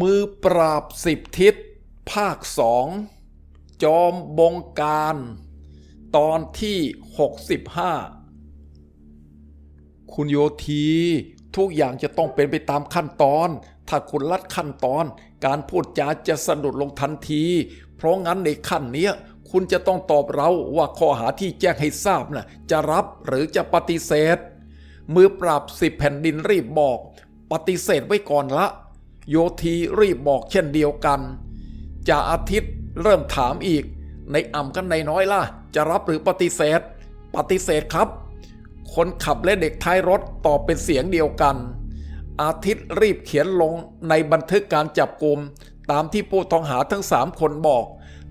มือปราบสิบทิศ ภาคสองจอมบงการ ตอนที่ 65 คุณโยทีทุกอย่างจะต้องเป็นไปตามขั้นตอน ถ้าคุณลัดขั้นตอน การพูดจาจะสะดุดลงทันที เพราะงั้นในขั้นเนี้ยคุณจะต้องตอบเราว่าข้อหาที่แจ้งให้ทราบน่ะจะรับหรือจะปฏิเสธ มือปราบสิบแผ่นดินรีบบอก ปฏิเสธไว้ก่อนละ โยทีรีบบอกเช่นเดียวกันจ่าอาทิตย์เริ่มถามอีก ในอ่ำกันในน้อยล่ะ จะรับหรือปฏิเสธ ปฏิเสธครับ คนขับและเด็กท้ายรถตอบเป็นเสียงเดียวกัน อาทิตย์รีบเขียนลงในบันทึกการจับกลุมตามที่ผู้ต้องหาทั้งสามคนบอก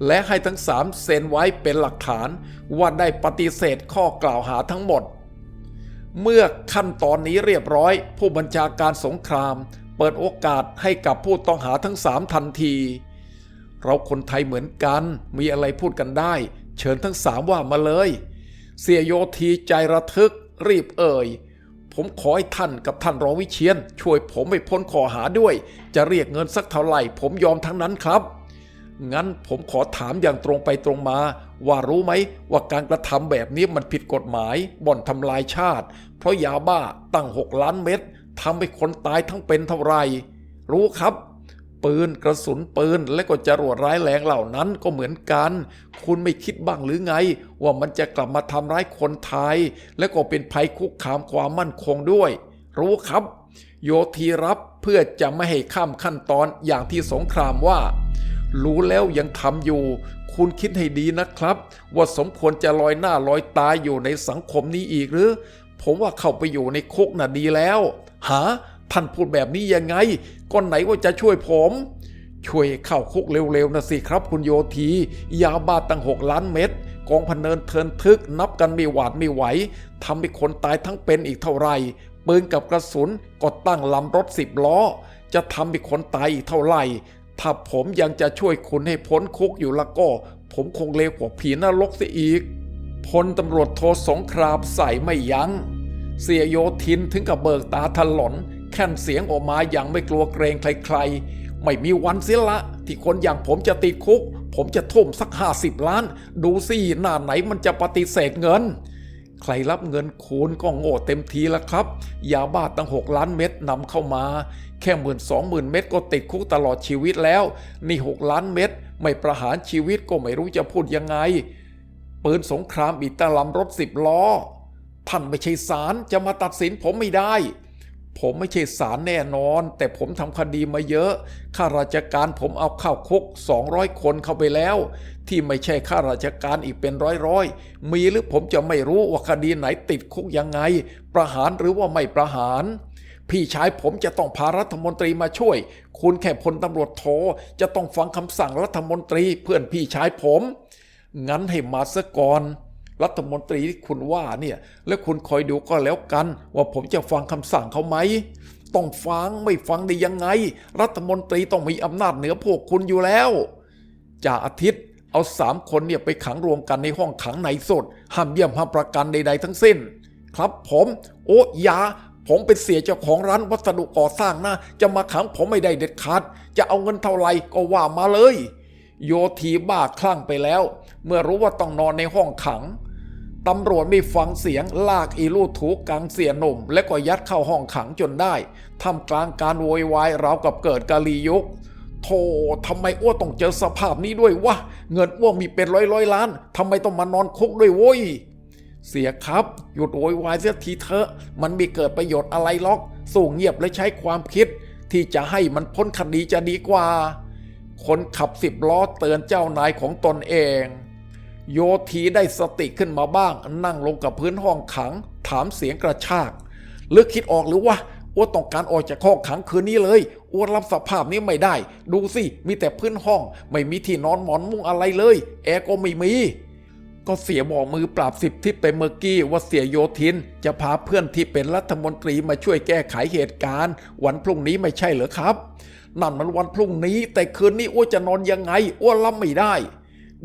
และให้ทั้งสามเซ็นไว้เป็นหลักฐานว่าได้ปฏิเสธข้อกล่าวหาทั้งหมด เมื่อขั้นตอนนี้เรียบร้อย ผู้บัญชาการสงคราม เปิดโอกาสให้กับผู้ต้องหาทั้งสามทันที เราคนไทยเหมือนกัน มีอะไรพูดกันได้ เชิญทั้งสามว่ามาเลย เสียโยทีใจระทึก รีบเอ่ย ผมขอให้ท่านกับท่านรองวิเชียน ช่วยผมไม่พ้นขอหาด้วย จะเรียกเงินสักเท่าไหร่ ผมยอมทั้งนั้นครับ งั้นผมขอถามอย่างตรงไปตรงมา ว่ารู้ไหมว่าการกระทำแบบนี้มันผิดกฎหมาย บ่อนทำลายชาติ เพราะยาบ้าตั้ง6ล้านเม็ด ทำให้คนตายทั้งเป็นเท่าไร รู้ครับ ปืนกระสุนปืนและก็จรวดร้ายแรงเหล่านั้นก็เหมือนกัน คุณไม่คิดบ้างหรือไง ว่ามันจะกลับมาทำร้ายคนไทย และก็เป็นภัยคุกคามความมั่นคงด้วย รู้ครับ โยทีรับเพื่อจะไม่ให้ข้ามขั้นตอนอย่างที่สงครามว่า รู้แล้วยังทำอยู่ คุณคิดให้ดีนะครับ ว่าสมควรจะลอยหน้าลอยตาอยู่ในสังคมนี้อีกหรือ ผมว่าเข้าไปอยู่ในคุกน่ะดีแล้วหาท่านพูดแบบนี้ยังไงก็ไหนว่าจะช่วยผม ช่วยเข้าคุกเร็วๆนะสิครับคุณโยทียาบ้าตั้งหกล้านเม็ดกองพนเนินเทินทึกนับกันไม่หวาดไม่ไหวทำให้คนตายทั้งเป็นอีกเท่าไหร่ปืนกับกระสุนก็ตั้งลำรถสิบล้อ จะทำให้คนตายอีกเท่าไหร่ ถ้าผมยังจะช่วยคุณให้พ้นคุกอยู่ละก็ ผมคงเลวกว่าผีนรกเสียอีกพลตำรวจโทสงครามใส่ไม่ยัง้ง เสียโยทินถึงกับเบิกตาถลนแค่นเสียงออกมาอย่างไม่กลัวเกรงใครๆ ไม่มีวันเสียละ ที่คนอย่างผมจะติดคุก ผมจะทุ่มสักห้าสิบล้าน ดูสิหน้าไหนมันจะปฏิเสธเงิน ใครรับเงินคูณก็โง่เต็มทีแล้วครับ ยาบ้าตั้ง6ล้านเม็ดนำเข้ามา แค่หมื่นสองหมื่นเม็ดก็ติดคุกตลอดชีวิตแล้ว นี่6ล้านเม็ดไม่ประหารชีวิตก็ไม่รู้จะพูดยังไงปืนสงครามอีตะลำรถสิบล้อ ท่านไม่ใช่ศาลจะมาตัดสินผมไม่ได้ ผมไม่ใช่ศาลแน่นอน แต่ผมทำคดีมาเยอะ ข้าราชการผมเอาเข้าคุก 200 คนเข้าไปแล้ว ที่ไม่ใช่ข้าราชการอีกเป็นร้อยๆ มีหรือผมจะไม่รู้ว่าคดีไหนติดคุกยังไง ประหารหรือว่าไม่ประหารพี่ชายผมจะต้องพารัฐมนตรีมาช่วย คุณแค่พลตำรวจโทจะต้องฟังคำสั่งรัฐมนตรีเพื่อนพี่ชายผม งั้นให้มาซะก่อน รัฐมนตรีที่คุณว่าเนี่ยแล้วคุณคอยดูก็แล้วกัน ว่าผมจะฟังคำสั่งเขาไหมต้องฟังไม่ฟังได้ยังไง รัฐมนตรีต้องมีอำนาจเหนือพวกคุณอยู่แล้วจ่าอาทิตย์เอาสามคนเนี่ยไปขังรวมกันในห้องขังในสดห้ามเยี่ยมห้ามประกันใด ๆ ทั้งสิ้น ครับผม โอ้ยาผมเป็นเสียเจ้าของร้านวัสดุก่อสร้างนะ จะมาขังผมไม่ได้เด็ดขาด จะเอาเงินเท่าไหร่ก็ว่ามาเลย โยทีบ้าคลั่งไปแล้ว เมื่อรู้ว่าต้องนอนในห้องขัง ตำรวจไม่ฟังเสียงลากอีลูถูกกังเสียหนุ่ม และก็ยัดเข้าห้องขังจนได้ทำกลางการโวยวายราวกับเกิดกาลียุคโธ่ทำไมอ้วต้องเจอสภาพนี้ด้วยวะ เงินอ้วมีเป็นร้อยร้อยล้านทำไมต้องมานอนคุกด้วยโว้ย เสียครับ หยุดโวยวายเสียทีเถอะ มันม่เกิดประโยชน์อะไรหรอก สู้เงียบและใช้ความคิด ที่จะให้มันพ้นคดีจะดีกว่า คนขับสิบล้อเตือนเจ้านายของตนเอง โยทีได้สติขึ้นมาบ้าง นั่งลงกับพื้นห้องขัง ถามเสียงกระชากลึกคิดออกหรือว่าอ้วต้องการออกจากห้องขังคืนนี้เลยอ้วรับสภาพนี้ไม่ได้ ดูสิ มีแต่พื้นห้อง ไม่มีที่นอนหมอนมุ้งอะไรเลย แอร์ก็ไม่มี ก็เสียบอกมือปราบสิบทิศไปเมื่อกี้ว่าเสียโยทิน จะพาเพื่อนที่เป็นรัฐมนตรีมาช่วยแก้ไขเหตุการณ์ วันพรุ่งนี้ไม่ใช่เหรอครับ นั่นมันวันพรุ่งนี้ แต่คืนนี้อ้วจะนอนยังไงอ้วรับไม่ได้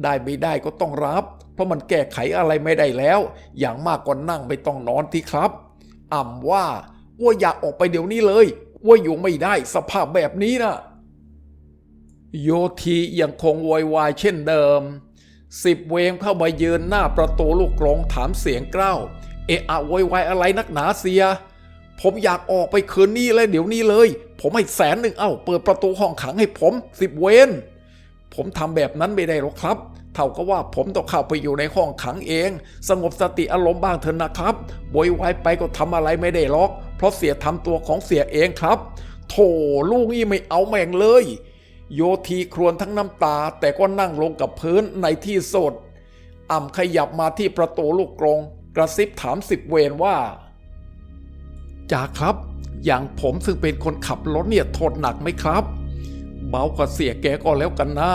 ได้ไม่ได้ก็ต้องรับ เพราะมันแก้ไขอะไรไม่ได้แล้ว อย่างมากก็นั่งไม่ต้องนอนที่ครับอ่ำว่าอ้วอยากออกไปเดี๋ยวนี้เลยอ้วอยู่ไม่ได้สภาพแบบนี้นะโยทียังคงโวยวายเช่นเดิม สิบเวงเข้ามายืนหน้าประตูลูกกรงถามเสียงกล้าวเอะอะโวยวายอะไรนักหนาเสีย ผมอยากออกไปคืนนี้เลยเดี๋ยวนี้เลย ผมให้แสนหนึ่งเอ้าเปิดประตูห้องขังให้ผม สิบเวน ผมทำแบบนั้นไม่ได้หรอกครับ เท่ากับว่าผมต้องเข้าไปอยู่ในห้องขังเอง สงบสติอารมณ์บ้างเถอะนะครับโวยวายไปก็ทำอะไรไม่ได้หรอก เพราะเสียทำตัวของเสียเองครับ โถลูกนี่ไม่เอาแม่งเลย โยทีครวญทั้งน้ำตา แต่ก็นั่งลงกับพื้นในที่สดอ่ำขยับมาที่ประตูลูกกรง กระซิบถามสิบเวรว่าจ่าครับ อย่างผมซึ่งเป็นคนขับรถเนี่ยโทษหนักไหมครับ เบากว่าเสียแกก็แล้วกันนะ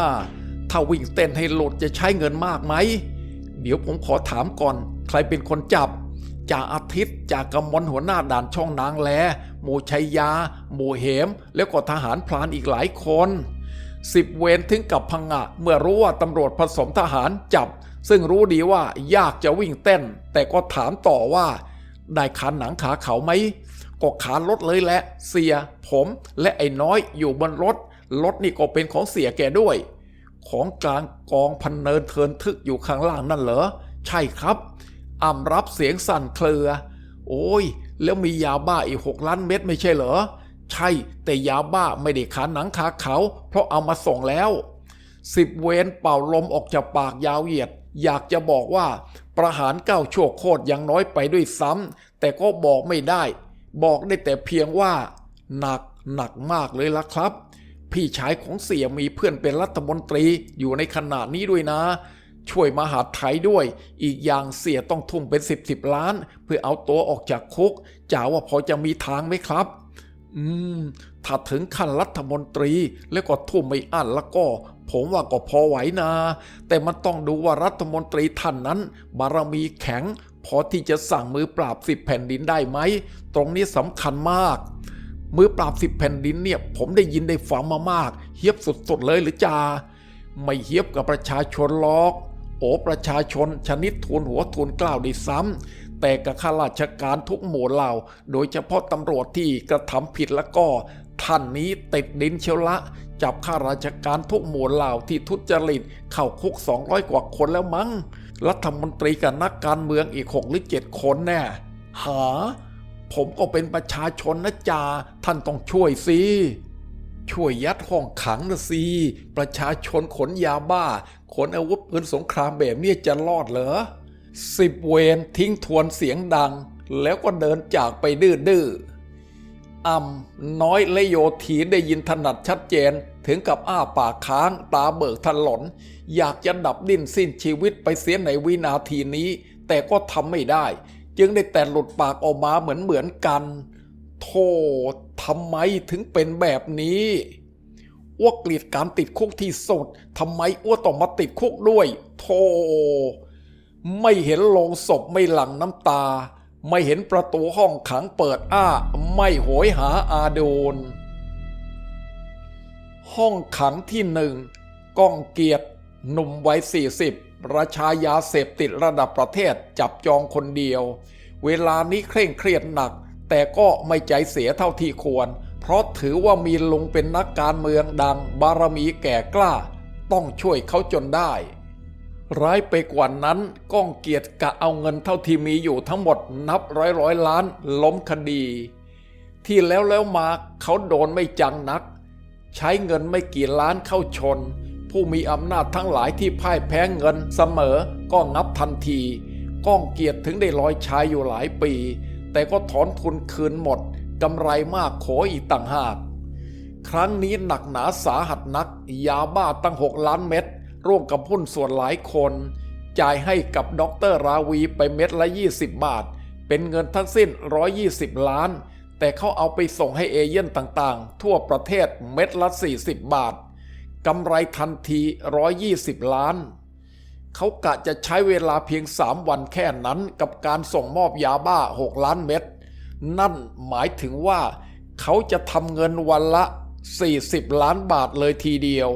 ถ้าวิ่งเต้นให้หลุดจะใช้เงินมากไหม เดี๋ยวผมขอถามก่อน ใครเป็นคนจับจ่าอาทิตย์จ่ากำมลหัวหน้าด่านช่องนางแล หมู่ชัยยา หมู่เหม แล้วก็ทหารพลานอีกหลายคนสิบเวรถึงกับพังงะเมื่อรู้ว่าตำรวจผสมทหารจับ ซึ่งรู้ดีว่ายากจะวิ่งเต้น แต่ก็ถามต่อว่า ได้ขาหนังขาเขาไหมก็ขารถเลยแหละ เสีย ผม และไอ้น้อยอยู่บนรถ รถนี่ก็เป็นของเสียแกด้วย ของกลางกองพันเนินเทินทึกอยู่ข้างล่างนั่นเหรอ ใช่ครับอ่ำรับเสียงสั่นเครือ โอ้ย แล้วมียาบ้าอีกหกล้านเม็ดไม่ใช่เหรอ ใช่ แต่ยาบ้าไม่ได้ขาหนังขาเขา เพราะเอามาส่งแล้วสิบเวนเป่าลมออกจากปากยาวเหยียด อยากจะบอกว่า ประหารเก้าชั่วโคตรยังน้อยไปด้วยซ้ำแต่ก็บอกไม่ได้ บอกได้แต่เพียงว่า หนักหนักมากเลยละครับ พี่ชายของเสียมีเพื่อนเป็นรัฐมนตรีอยู่ในขณะนี้ด้วยนะ ช่วยมหาไทยด้วย อีกอย่างเสียต้องทุ่มเป็นสิบสิบล้าน เพื่อเอาตัวออกจากคุกจ๋าว่าพอจะมีทางไหมครับ อืม ถ้าถึงขั้นรัฐมนตรีแล้วก็ทุ่มไม่อั้นแล้วก็ ผมว่าก็พอไหวนะ แต่มันต้องดูว่ารัฐมนตรีท่านนั้น บารมีแข็ง พอที่จะสั่งมือปราบสิบแผ่นดินได้ไหม ตรงนี้สำคัญมาก มือปราบสิบแผ่นดินเนี่ย ผมได้ยินได้ฟังมามาก เฮียบสุดๆเลยหรือจา ไม่เฮียบกับประชาชนหรอก โอประชาชนชนิดทูลหัวทูลกล้าวได้ซ้ำแต่กับข้าราชการทุกหมู่เหล่า โดยเฉพาะตำรวจที่กระทำผิดแล้วก็ ท่านนี้ติดดินเชียวละ จับข้าราชการทุกหมู่เหล่าที่ทุจริตเข้าคุก 200 กว่าคนแล้วมั้งรัฐมนตรีกับนักการเมืองอีก6หรือ7คนแน่หา ผมก็เป็นประชาชนนะจ่าท่านต้องช่วยสิช่วยยัดห้องขังนะสิประชาชนขนยาบ้า ขนอาวุธปืนสงครามแบบนี้จะรอดเหรอสิบเวนทิ้งทวนเสียงดัง แล้วก็เดินจากไปดื้อๆอ่ำน้อยและโยถีได้ยินถนัดชัดเจนถึงกับอ้าปากค้างตาเบิกถลน อยากจะดับดิ้นสิ้นชีวิตไปเสียในวินาทีนี้ แต่ก็ทำไม่ได้ จึงได้แต่หลุดปากออกมาเหมือนเหมือนกันโธ่ทำไมถึงเป็นแบบนี้อ้วกเกลียดการติดคุกที่สุดทำไมอ้วต้องมาติดคุกด้วยโธ่ไม่เห็นโลงศพไม่หลั่งน้ำตา ไม่เห็นประตูห้องขังเปิดอ้า ไม่โหยหาอาโดน ห้องขังที่หนึ่งก้องเกียรติหนุ่มวัยสี่สิบ ปราชายาเสพติดระดับประเทศจับจองคนเดียว เวลานี้เคร่งเครียดหนัก แต่ก็ไม่ใจเสียเท่าที่ควร เพราะถือว่ามีลุงเป็นนักการเมืองดังบารมีแก่กล้า ต้องช่วยเขาจนได้ ร้ายไปกว่านั้นก้องเกียรติกะเอาเงินเท่าที่มีอยู่ทั้งหมดนับร้อยร้อยล้านล้มคดี ที่แล้วแล้วมาเขาโดนไม่จังนัก ใช้เงินไม่กี่ล้านเข้าชน ผู้มีอำนาจทั้งหลายที่พ่ายแพ้เงินเสมอก็งับทันที ก้องเกียรติถึงได้ลอยชายอยู่หลายปี แต่ก็ถอนทุนคืนหมดกำไรมากขออีกต่างหาก ครั้งนี้หนักหนาสาหัสนัก ยาบ้าตั้งหกล้านเม็ดร่วมกับหุ้นส่วนหลายคน จ่ายให้กับด็อกเตอร์ราวีไปเม็ดละ 20 บาท เป็นเงินทั้งสิ้น 120 ล้าน แต่เขาเอาไปส่งให้เอเย่นต่างๆ ทั่วประเทศเม็ดละ 40 บาท กำไรทันที 120 ล้าน เขากะจะใช้เวลาเพียง 3 วันแค่นั้นกับการส่งมอบยาบ้า 6 ล้านเม็ด นั่นหมายถึงว่า เขาจะทำเงินวันละ 40 ล้านบาทเลยทีเดียว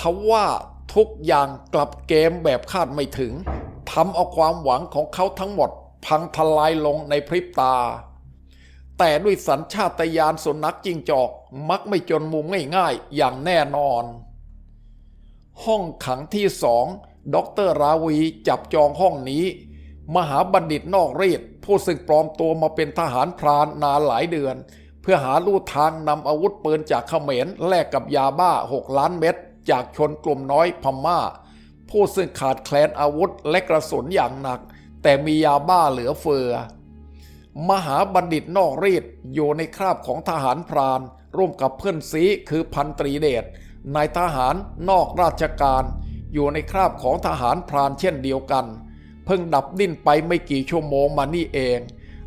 ทว่าทุกอย่างกลับเกมแบบคาดไม่ถึงทำเอาความหวังของเขาทั้งหมด พังทลายลงในพริบตา แต่ด้วยสัญชาตญาณสุนัขจิงจอก มักไม่จนมุมง่ายๆ อย่างแน่นอน ห้องขังที่สองดรราวีจับจองห้องนี้ มหาบัณฑิตนอกรีดผู้ซึ่งปลอมตัวมาเป็นทหารพรานนานหลายเดือน เพื่อหาลู่ทางนำอาวุธปืนจากเขมรแลกกับยาบ้า 6 ล้านเม็ดจากชนกลุ่มน้อยพม่า ผู้ซึ่งขาดแคลนอาวุธและกระสุนอย่างหนัก แต่มียาบ้าเหลือเฟือ มหาบัณฑิตนอกรีดอยู่ในคราบของทหารพราน ร่วมกับเพื่อนซีคือพันตรีเดชนายทหารนอกราชการ อยู่ในคราบของทหารพรานเช่นเดียวกัน เพิ่งดับดิ้นไปไม่กี่ชั่วโมงมานี่เอง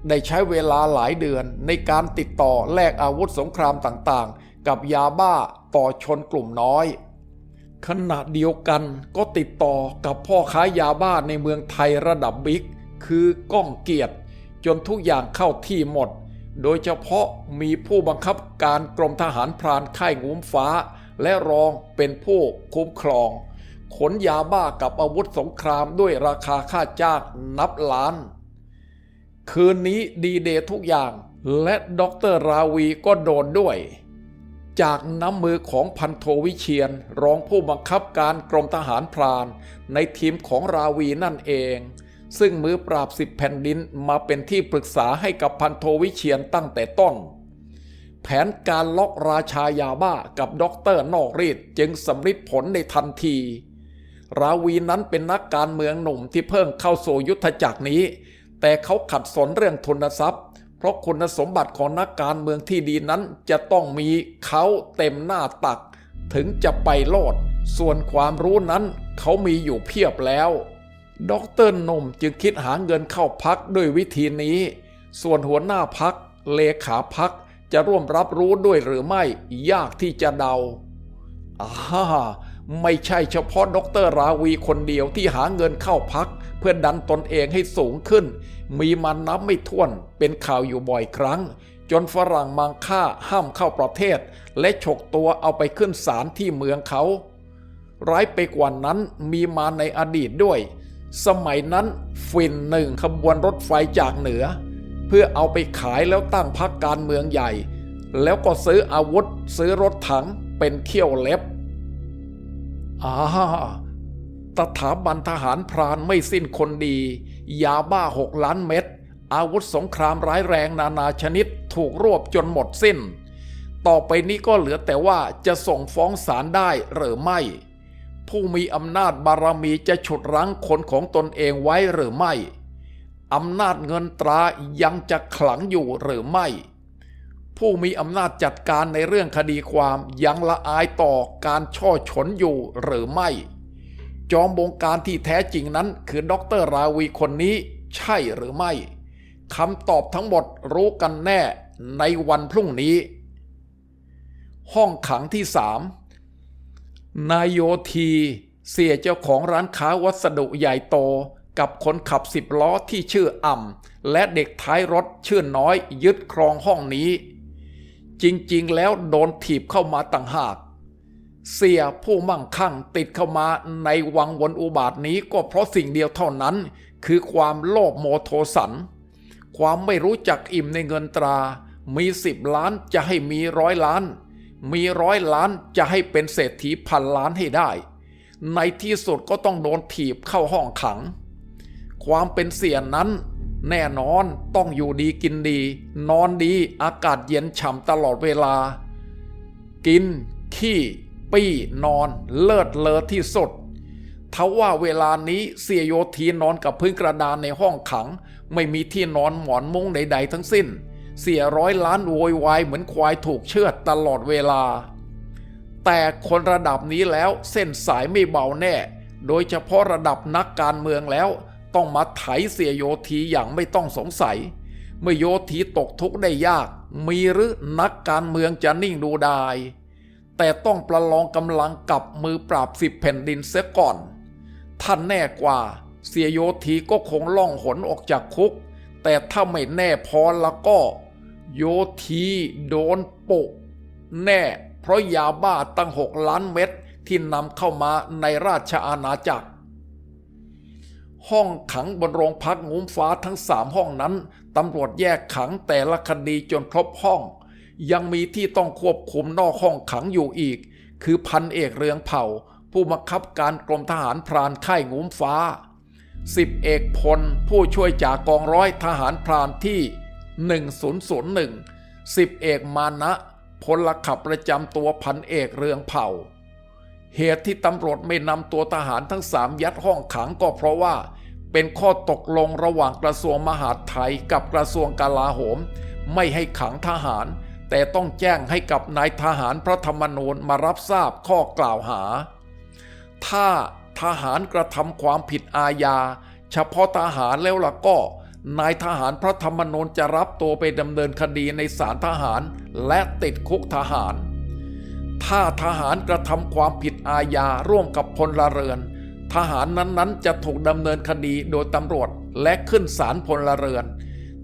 ได้ใช้เวลาหลายเดือนในการติดต่อแลกอาวุธสงครามต่างๆ กับยาบ้าต่อชนกลุ่มน้อยขณะเดียวกันก็ติดต่อกับพ่อค้ายาบ้าในเมืองไทยระดับบิ๊ก คือก้องเกียรติ จนทุกอย่างเข้าที่หมด โดยเฉพาะมีผู้บังคับการกรมทหารพรานค่ายงุ้มฟ้า และรองเป็นผู้คุ้มครอง ขนยาบ้ากับอาวุธสงครามด้วยราคาค่าจ้างนับล้าน คืนนี้ดีเดย์ทุกอย่างและด็อกเตอร์ราวีก็โดนด้วย จากน้ำมือของพันโทวิเชียนรองผู้บังคับการกรมทหารพราน ในทีมของราวีนั่นเอง ซึ่งมือปราบสิบแผ่นดินมาเป็นที่ปรึกษาให้กับพันโทวิเชียนตั้งแต่ต้น แผนการล็อกราชายาบ้ากับด็อกเตอร์นอกรีดจึงสำฤทธิ์ผลในทันที ราวีนั้นเป็นนักการเมืองหนุ่มที่เพิ่งเข้าสู่ยุทธจักรนี้ แต่เขาขัดสนเรื่องทุนทรัพย์ เพราะคุณสมบัติของนักการเมืองที่ดีนั้นจะต้องมีเขาเต็มหน้าตัก ถึงจะไปโลด ส่วนความรู้นั้นเขามีอยู่เพียบแล้ว ด็อกเตอร์นมจึงคิดหาเงินเข้าพักด้วยวิธีนี้ ส่วนหัวหน้าพัก เลขาพักจะร่วมรับรู้ด้วยหรือไม่ ยากที่จะเดาอ่าไม่ใช่เฉพาะด็อกเตอร์ราวีคนเดียวที่หาเงินเข้าพัก เพื่อดันตนเองให้สูงขึ้น มีมันนับไม่ถ้วนเป็นข่าวอยู่บ่อยครั้ง จนฝรั่งมังค่าห้ามเข้าประเทศ และฉกตัวเอาไปขึ้นศาลที่เมืองเขา ร้ายไปกว่านั้นมีมาในอดีตด้วย สมัยนั้นฟินหนึ่งขบวนรถไฟจากเหนือ เพื่อเอาไปขายแล้วตั้งพักการเมืองใหญ่ แล้วก็ซื้ออาวุธซื้อรถถังเป็นเขี้ยวเล็บอ่าสถาบันทหารพรานไม่สิ้นคนดี ยาบ้าหกล้านเม็ด อาวุธสงครามร้ายแรงนานาชนิดถูกรวบจนหมดสิ้น ต่อไปนี้ก็เหลือแต่ว่าจะส่งฟ้องศาลได้หรือไม่ ผู้มีอำนาจบารมีจะฉุดรั้งคนของตนเองไว้หรือไม่อำนาจเงินตรายังจะขลังอยู่หรือไม่ ผู้มีอำนาจจัดการในเรื่องคดีความยังละอายต่อการช่อฉนอยู่หรือไม่ จอมบงการที่แท้จริงนั้นคือด็อกเตอร์ราวีคนนี้ใช่หรือไม่คำตอบทั้งหมดรู้กันแน่ในวันพรุ่งนี้ ห้องขังที่สาม นายโยทีเสียเจ้าของร้านค้าวัสดุใหญ่โตกับคนขับสิบล้อที่ชื่ออ่ำและเด็กท้ายรถชื่อน้อยยึดครองห้องนี้ จริงๆ แล้วโดนถีบเข้ามาต่างหาก เสียผู้มั่งคั่งติดเข้ามาในวังวนอุบาทนี้ก็เพราะสิ่งเดียวเท่านั้น คือความโลภโมโทสัน ความไม่รู้จักอิ่มในเงินตรา มีสิบล้านจะให้มีร้อยล้าน มีร้อยล้านจะให้เป็นเศรษฐีพันล้านให้ได้ ในที่สุดก็ต้องโดนถีบเข้าห้องขัง ความเป็นเสียนั้นแน่นอนต้องอยู่ดีกินดี นอนดีอากาศเย็นฉ่ำตลอดเวลา กิน ขี้ ปี้นอน เลิศเลอที่สุดทว่าเวลานี้เสียโยทีนอนกับพื้นกระดานในห้องขัง ไม่มีที่นอนหมอนมุ้งใด ๆ ทั้งสิ้น เสียร้อยล้านโวยวายเหมือนควายถูกเชือดตลอดเวลา แต่คนระดับนี้แล้วเส้นสายไม่เบาแน่ โดยเฉพาะระดับนักการเมืองแล้วต้องมาไถเสียโยทีอย่างไม่ต้องสงสัย เมื่อโยทีตกทุกข์ได้ยาก มีหรือนักการเมืองจะนิ่งดูได้แต่ต้องประลองกำลังกับมือปราบสิบแผ่นดินเสียก่อน ท่านแน่กว่า เสียโยทีก็คงล่องหนออกจากคุก แต่ถ้าไม่แน่พอแล้วก็ โยทีโดนโปะแน่ เพราะยาบ้าตั้งหกล้านเม็ดที่นำเข้ามาในราชอาณาจักร ห้องขังบนโรงพักงุ้มฟ้าทั้งสามห้องนั้นตำรวจแยกขังแต่ละคดีจนครบห้อง ยังมีที่ต้องควบคุมนอกห้องขังอยู่อีก คือพันเอกเรืองเผ่า ผู้บังคับการกรมทหารพรานค่ายงุ้มฟ้าสิบเอกพลผู้ช่วยจากกองร้อยทหารพรานที่ 1001สิบเอกมานะพลขับประจำตัวพันเอกเรืองเผ่า เหตุที่ตำรวจไม่นำตัวทหารทั้งสามยัดห้องขังก็เพราะว่าเป็นข้อตกลงระหว่างกระทรวงมหาดไทยกับกระทรวงกลาโหม ไม่ให้ขังทหาร แต่ต้องแจ้งให้กับนายทหารพระธรรมนูญมารับทราบข้อกล่าวหา ถ้าทหารกระทำความผิดอาญา เฉพาะทหารแล้วล่ะก็ นายทหารพระธรรมนูญจะรับตัวไปดำเนินคดีในศาลทหารและติดคุกทหาร ถ้าทหารกระทำความผิดอาญาร่วมกับพลเรือน ทหารนั้นๆ จะถูกดำเนินคดีโดยตำรวจและขึ้นศาลพลเรือน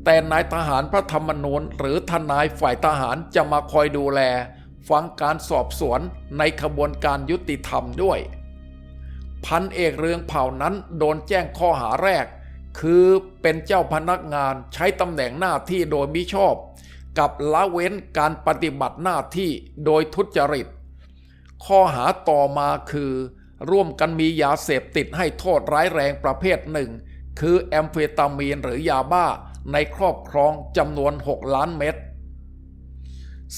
แต่นายทหารพระธรรมนูญหรือทนายฝ่ายทหารจะมาคอยดูแล ฟังการสอบสวนในขบวนการยุติธรรมด้วย พันเอกเรืองเผ่านั้นโดนแจ้งข้อหาแรก คือเป็นเจ้าพนักงานใช้ตำแหน่งหน้าที่โดยมิชอบ กับละเว้นการปฏิบัติหน้าที่โดยทุจริต ข้อหาต่อมาคือ ร่วมกันมียาเสพติดให้โทษร้ายแรงประเภทหนึ่ง คือแอมเฟตามีนหรือยาบ้าในครอบครองจำนวน 6 ล้านเม็ด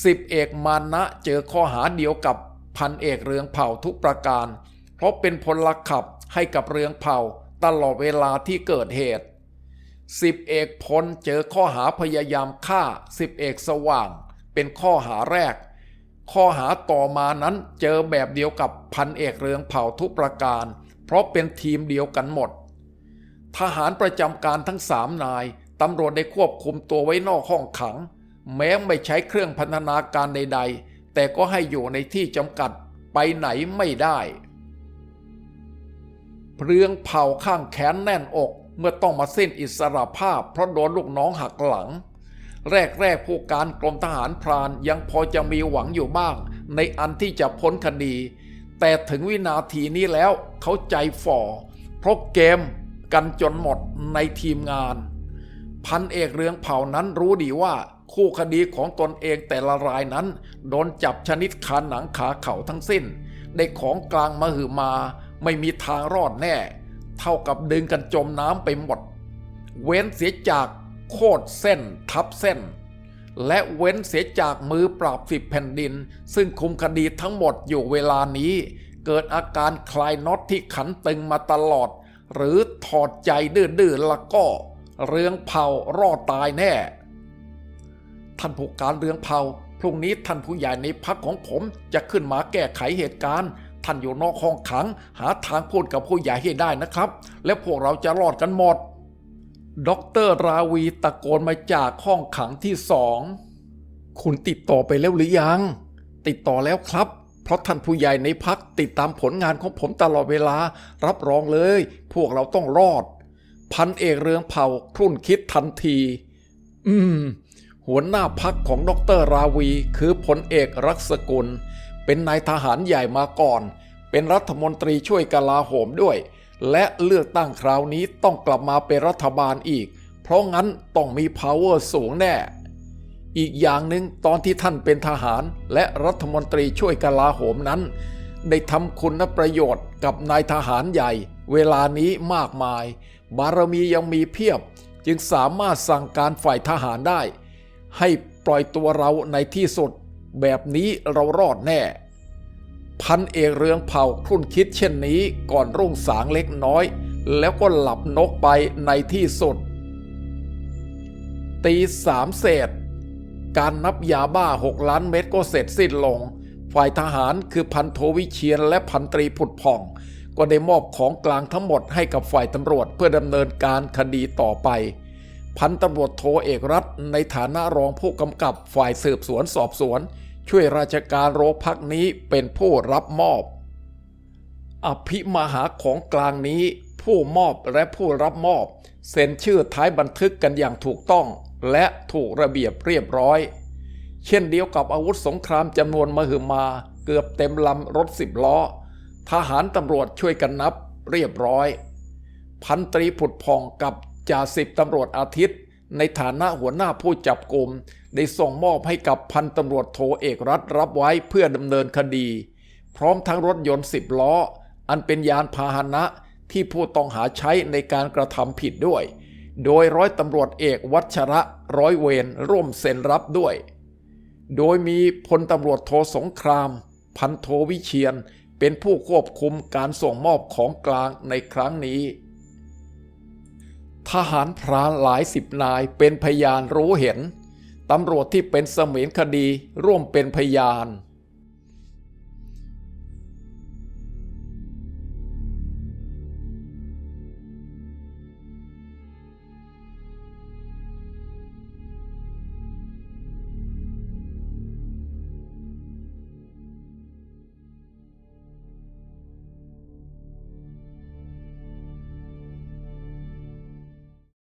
สิบเอกมานะเจอข้อหาเดียวกับพันเอกเรืองเผ่าทุกประการ เพราะเป็นพลขับให้กับเรืองเผ่า ตลอดเวลาที่เกิดเหตุสิบเอกพลเจอข้อหาพยายามฆ่าสิบเอกสว่าง เป็นข้อหาแรก ข้อหาต่อมานั้นเจอแบบเดียวกับพันเอกเรืองเผ่าทุกประการ เพราะเป็นทีมเดียวกันหมด ทหารประจำการทั้งสามนายตำรวจได้ควบคุมตัวไว้นอกห้องขัง แม้ไม่ใช้เครื่องพันธนาการใด ๆ แต่ก็ให้อยู่ในที่จำกัดไปไหนไม่ได้ เรืองเผาข้างแขนแน่นอก เมื่อต้องมาสิ้นอิสรภาพ เพราะโดนลูกน้องหักหลัง แรกๆผู้การกรมทหารพรานยังพอจะมีหวังอยู่บ้าง ในอันที่จะพ้นคดี แต่ถึงวินาทีนี้แล้วเขาใจฝ่อ เพราะเกมกันจนหมดในทีมงาน พันเอกเรืองเผ่านั้นรู้ดีว่าคู่คดีของตนเองแต่ละรายนั้น โดนจับชนิดขาหนังขาเข่าทั้งสิ้น ได้ของกลางมาหือมา ไม่มีทางรอดแน่ เท่ากับดึงกันจมน้ำไปหมด เว้นเสียจากโคตรเส้นทับเส้น และเว้นเสียจากมือปราบสิบแผ่นดิน ซึ่งคุมคดีทั้งหมดอยู่เวลานี้ เกิดอาการคลายน็อตที่ขันตึงมาตลอด หรือถอดใจดื้อๆละก็ เรืองเผารอดตายแน่ ท่านผู้การเรืองเผาพรุ่งนี้ท่านผู้ใหญ่ในพักของผมจะขึ้นมาแก้ไขเหตุการณ์ ท่านอยู่นอกห้องขัง หาทางพูดกับผู้ใหญ่ให้ได้นะครับ และพวกเราจะรอดกันหมดด็อกเตอร์ราวีตะโกนมาจากห้องขังที่สอง คุณติดต่อไปแล้วหรือยัง ติดต่อแล้วครับ เพราะท่านผู้ใหญ่ในพักติดตามผลงานของผมตลอดเวลา รับรองเลย พวกเราต้องรอด พันเอกเรืองเผ่าครุ่นคิดทันที อืม หัวหน้าพักของดรราวี คือพลเอกรักษกุล เป็นนายทหารใหญ่มาก่อน เป็นรัฐมนตรีช่วยกลาโหมด้วย และเลือกตั้งคราวนี้ต้องกลับมาเป็นรัฐบาลอีก เพราะงั้นต้องมี power สูงแน่ อีกอย่างหนึ่งตอนที่ท่านเป็นทหารและรัฐมนตรีช่วยกลาโหมนั้น ได้ทำคุณประโยชน์กับนายทหารใหญ่ เวลานี้มากมาย บารมียังมีเพียบ จึงสามารถสั่งการฝ่ายทหารได้ ให้ปล่อยตัวเราในที่สุด แบบนี้เรารอดแน่ พันเอกเรืองเผ่าครุ่นคิดเช่นนี้ก่อนรุ่งสางเล็กน้อย แล้วก็หลับนกไปในที่สุด ตีสามเศษ การนับยาบ้า6ล้านเม็ดก็เสร็จสิ้นลง ฝ่ายทหารคือพันโทวิเชียนและพันตรีผุดผ่อง ก็ได้มอบของกลางทั้งหมดให้กับฝ่ายตำรวจเพื่อดำเนินการคดีต่อไป พันตำรวจโทเอกรัฐในฐานะรองผู้กำกับฝ่ายสืบสวนสอบสวน ช่วยราชการโรงพักนี้เป็นผู้รับมอบ อภิมหาของกลางนี้ผู้มอบและผู้รับมอบเซ็นชื่อท้ายบันทึกกันอย่างถูกต้อง และถูกระเบียบเรียบร้อย เช่นเดียวกับอาวุธสงครามจำนวนมหึมาเกือบเต็มลำรถสิบล้อ ทหารตำรวจช่วยกันนับเรียบร้อย พันตรีผุดพองกับ จ่าสิบตำรวจอาทิตย์ ในฐานะหัวหน้าผู้จับกลุ่มได้ส่งมอบให้กับพันตำรวจโทเอกรัฐรับไว้เพื่อดำเนินคดี พร้อมทั้งรถยนต์สิบล้อ อันเป็นยานพาหนะที่ผู้ต้องหาใช้ในการกระทำผิดด้วย โดยร้อยตำรวจเอกวัชระร้อยเวรร่วมเซ็นรับด้วย โดยมีพลตำรวจโทสงคราม พันโทวิเชียนเป็นผู้ควบคุมการส่งมอบของกลางในครั้งนี้ ทหารพรานหลายสิบนายเป็นพยานรู้เห็น ตำรวจที่เป็นเสมียนคดีร่วมเป็นพยาน